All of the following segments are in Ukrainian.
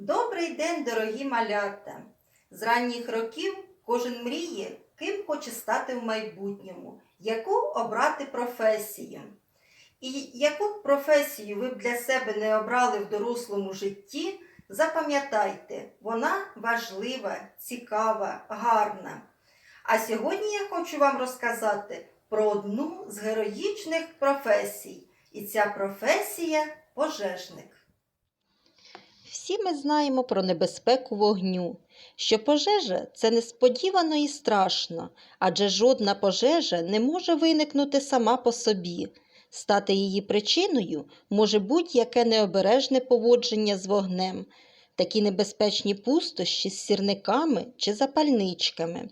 Добрий день, дорогі малята! З ранніх років кожен мріє, ким хоче стати в майбутньому, яку обрати професію. І яку професію ви б для себе не обрали в дорослому житті, запам'ятайте, вона важлива, цікава, гарна. А сьогодні я хочу вам розказати про одну з героїчних професій. І ця професія пожежник. Всі ми знаємо про небезпеку вогню, що пожежа це несподівано і страшно, адже жодна пожежа не може виникнути сама по собі. Стати її причиною може будь-яке необережне поводження з вогнем, такі небезпечні пустощі з сірниками чи запальничками.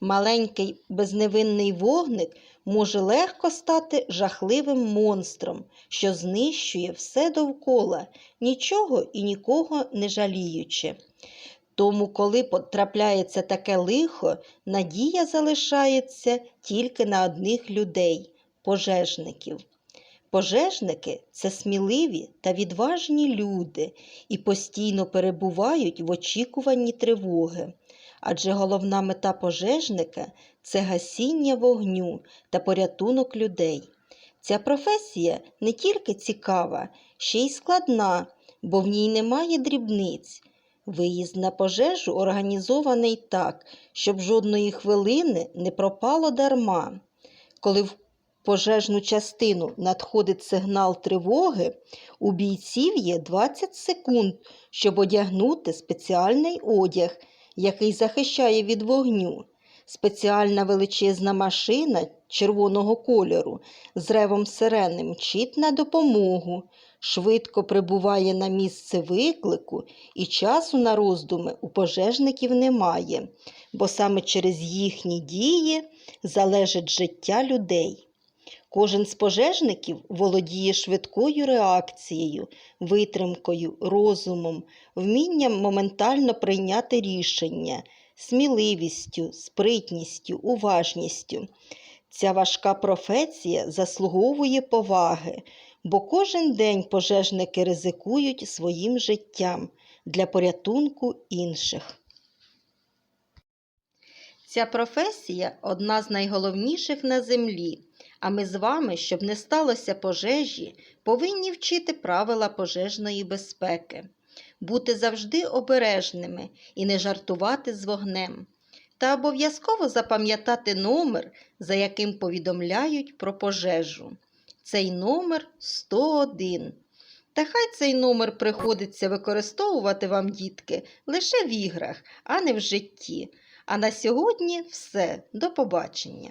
Маленький безневинний вогник може легко стати жахливим монстром, що знищує все довкола, нічого і нікого не жаліючи. Тому, коли потрапляється таке лихо, надія залишається тільки на одних людей пожежників. Пожежники це сміливі та відважні люди і постійно перебувають в очікуванні тривоги. Адже головна мета пожежника це гасіння вогню та порятунок людей. Ця професія не тільки цікава, ще й складна, бо в ній немає дрібниць. Виїзд на пожежу організований так, щоб жодної хвилини не пропало дарма. Коли в пожежну частину надходить сигнал тривоги, у бійців є 20 секунд, щоб одягнути спеціальний одяг, який захищає від вогню. Спеціальна величезна машина червоного кольору з ревом сирени мчить на допомогу, швидко прибуває на місце виклику, і часу на роздуми у пожежників немає, бо саме через їхні дії залежить життя людей. Кожен з пожежників володіє швидкою реакцією, витримкою, розумом, вмінням моментально прийняти рішення, сміливістю, спритністю, уважністю. Ця важка професія заслуговує поваги, бо кожен день пожежники ризикують своїм життям для порятунку інших. Ця професія одна з найголовніших на землі. А ми з вами, щоб не сталося пожежі, повинні вчити правила пожежної безпеки, бути завжди обережними і не жартувати з вогнем, та обов'язково запам'ятати номер, за яким повідомляють про пожежу. Цей номер 101. Та хай цей номер приходиться використовувати вам, дітки, лише в іграх, а не в житті. А на сьогодні все. До побачення.